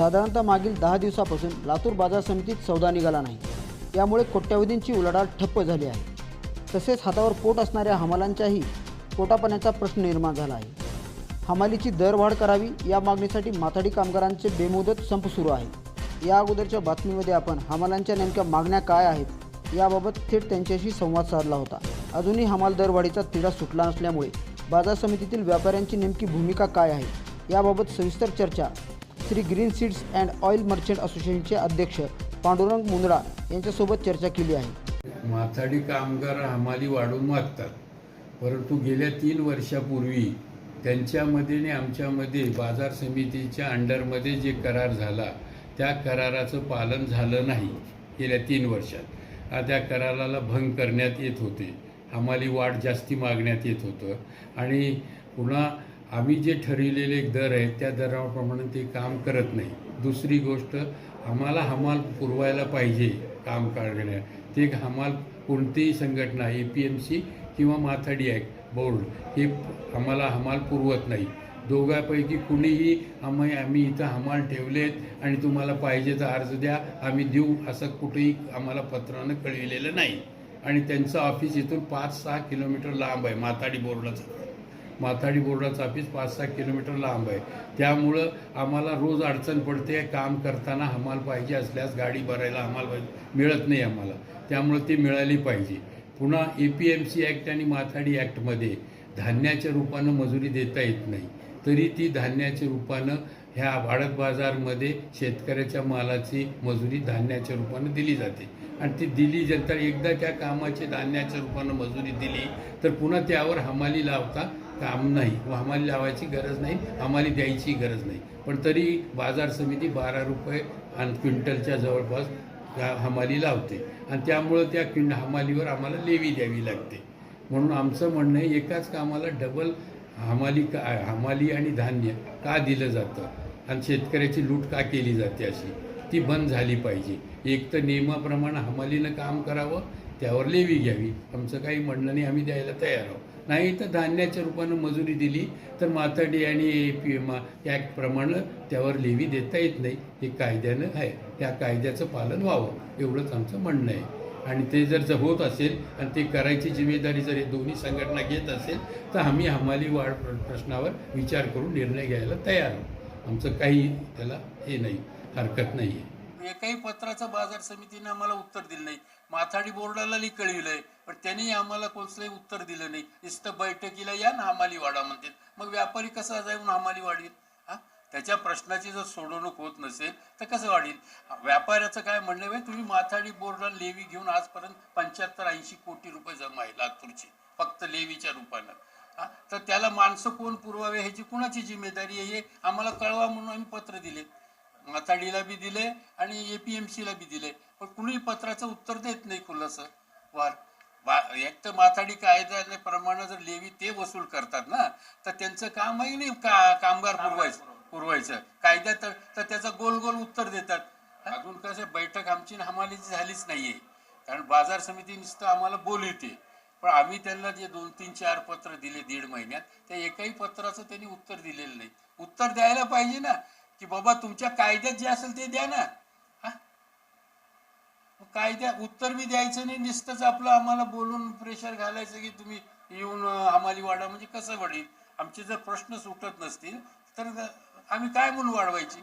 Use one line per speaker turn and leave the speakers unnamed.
साधारणतः मागील दहा दिवसापासून लातूर बाजार समितीत सौदा निघाला नाही. यामुळे कोट्यावधींची उलाढाल ठप्प झाली आहे. तसेच हातावर पोट असणाऱ्या हमालांच्याही पोटापाण्याचा प्रश्न निर्माण झाला आहे. हमालीची दरवाढ करावी या मागणीसाठी माथाडी कामगारांचे बेमुदत संप सुरू आहे. या अगोदरच्या बातमीमध्ये आपण हमालांच्या नेमक्या मागण्या काय आहेत याबाबत थेट त्यांच्याशी संवाद साधला होता. अजूनही हमाल दरवाढीचा तिढा सुटला नसल्यामुळे बाजार समितीतील व्यापाऱ्यांची नेमकी भूमिका काय आहे याबाबत सविस्तर चर्चा Shri green seeds and oil merchant असोसिएशनचे अध्यक्ष पांडुरंग मुंदडा यांच्यासोबत चर्चा केली आहे.
माथाडी कामगार हमाली वाढून मागतात परंतु गेल्या तीन वर्षापूर्वी त्यांच्यामध्ये आणि आमच्यामध्ये बाजार समितीच्या अंडरमध्ये जे करार झाला त्या कराराचं पालन झालं नाही गेल्या तीन वर्षात. आ, त्या कराराला भंग करण्यात येत होते. हमाली वाढ जास्ती मागण्यात येत होतं. आणि पुन्हा आम्ही जे ठरविलेले दर आहेत त्या दराप्रमाणे ते काम करत नाही. दुसरी गोष्ट आम्हाला हमाल पुरवायला पाहिजे काम करण्या ते हमाल कोणतीही संघटना ए पी एम सी किंवा माथाडी ॲक्ट बोर्ड हे आम्हाला हमाल पुरवत नाही. दोघांपैकी कुणीही आम्ही आम्ही इथं हमाल ठेवलेत आणि तुम्हाला पाहिजे तर अर्ज द्या आम्ही देऊ असं कुठेही आम्हाला पत्रानं कळविलेलं नाही. आणि त्यांचं ऑफिस इथून पाच सहा किलोमीटर लांब आहे माथाडी बोर्डाचं. माथाडी बोर्डाचं ऑफिस पाच सहा किलोमीटर लांब आहे. त्यामुळं आम्हाला रोज अडचण पडते काम करताना हमाल पाहिजे असल्यास गाडी भरायला हमाल पाहिजे मिळत नाही आम्हाला. त्यामुळं ती मिळाली पाहिजे. पुन्हा A P M C act आणि माथाडी ॲक्टमध्ये धान्याच्या रूपानं मजुरी देता येत नाही. तरी ती धान्याच्या रूपानं ह्या भाडत बाजारमध्ये शेतकऱ्याच्या मालाची मजुरी धान्याच्या रूपानं दिली जाते. आणि ती दिली नंतर एकदा त्या कामाची धान्याच्या रूपानं मजुरी दिली तर पुन्हा त्यावर हमाली लावता काम नाही. व हमाली लावायची गरज नाही हमाली द्यायची गरज नाही. पण तरी बाजार समिती बारा रुपये आणि क्विंटलच्या जवळपास त्या हमाली लावते. आणि त्यामुळं त्या क्विंट हमालीवर आम्हाला लेवी द्यावी लागते. म्हणून आमचं म्हणणं आहे एकाच कामाला डबल हमाली का हमाली आणि धान्य का दिलं जातं? आणि शेतकऱ्याची लूट का केली जाते अशी? ती बंद झाली पाहिजे. एक तर नियमाप्रमाणे हमालीनं काम करावं त्यावर लेवी घ्यावी. आमचं काही म्हणणं नाही आम्ही द्यायला तयार आहोत. नाही तर धान्याच्या रूपानं मजुरी दिली तर माथाडी आणि ए पी मा ॲक्टप्रमाणे त्यावर लेवी देता येत नाही. हे कायद्यानं आहे. त्या कायद्याचं पालन व्हावं एवढंच आमचं म्हणणं आहे. आणि ते जर जर होत असेल आणि ते करायची जिम्मेदारी जर हे दोन्ही संघटना घेत असेल तर आम्ही हमाली वाढ प्र- प्रश्नावर विचार करून निर्णय घ्यायला तयार आहोत. आमचं काही त्याला हे नाही हरकत नाही आहे
एकाही पत्राचं बाजार समितीने आम्हाला उत्तर दिलं नाही. माथाडी बोर्डालाही कळविलंय पण त्यांनी आम्हाला कोणतंही उत्तर दिलं नाही. नुसतं बैठकीला या ना हमाली वाढा म्हणतात. मग व्यापारी कसा जाऊन हमाली वाढील? हा? त्याच्या प्रश्नाची जर सोडवणूक होत नसेल तर कसं वाढेल? व्यापाऱ्याचं काय म्हणणं आहे? तुम्ही माथाडी बोर्डाला लेवी घेऊन आजपर्यंत पंच्याहत्तर ऐंशी कोटी रुपये जमा आहे लातूरची. फक्त लेवीच्या रूपानं. हा? तर त्याला माणसं कोण पुरवावे ह्याची कुणाची जिम्मेदारी आहे हे आम्हाला कळवा म्हणून आम्ही पत्र दिले. माथाडीला बी दिले आणि एपीएमसी ला बी दिले. पण कुणी पत्राचं उत्तर देत नाही खुलस. वार एक तर माथाडी कायद्याप्रमाणे जर लेवी ते वसूल करतात ना तर त्यांचं काम आहे नाही का कामगार पुरवायचं पुरवायचं. कायद्यात तर- तर त्याचं गोल गोल उत्तर देतात. अजून कसं बैठक आमची हमालीची झालीच नाहीये. कारण बाजार समिती नुसतं आम्हाला बोलवते पण आम्ही त्यांना जे दोन तीन चार पत्र दिले दीड महिन्यात त्या एकही पत्राचं त्यांनी उत्तर दिलेलं नाही. उत्तर द्यायला पाहिजे ना. की बाबा तुमच्या कायद्यात जे असेल ते द्या ना. हा? कायद्या उत्तर बी द्यायचं नाही नुसतंच आपलं आम्हाला बोलून प्रेशर घालायचं की तुम्ही येऊन आम्हाला हमाली वाढा म्हणजे कसं वाढेल? आमचे जर प्रश्न सुटत नसतील तर आम्ही काय म्हणून वाढवायची?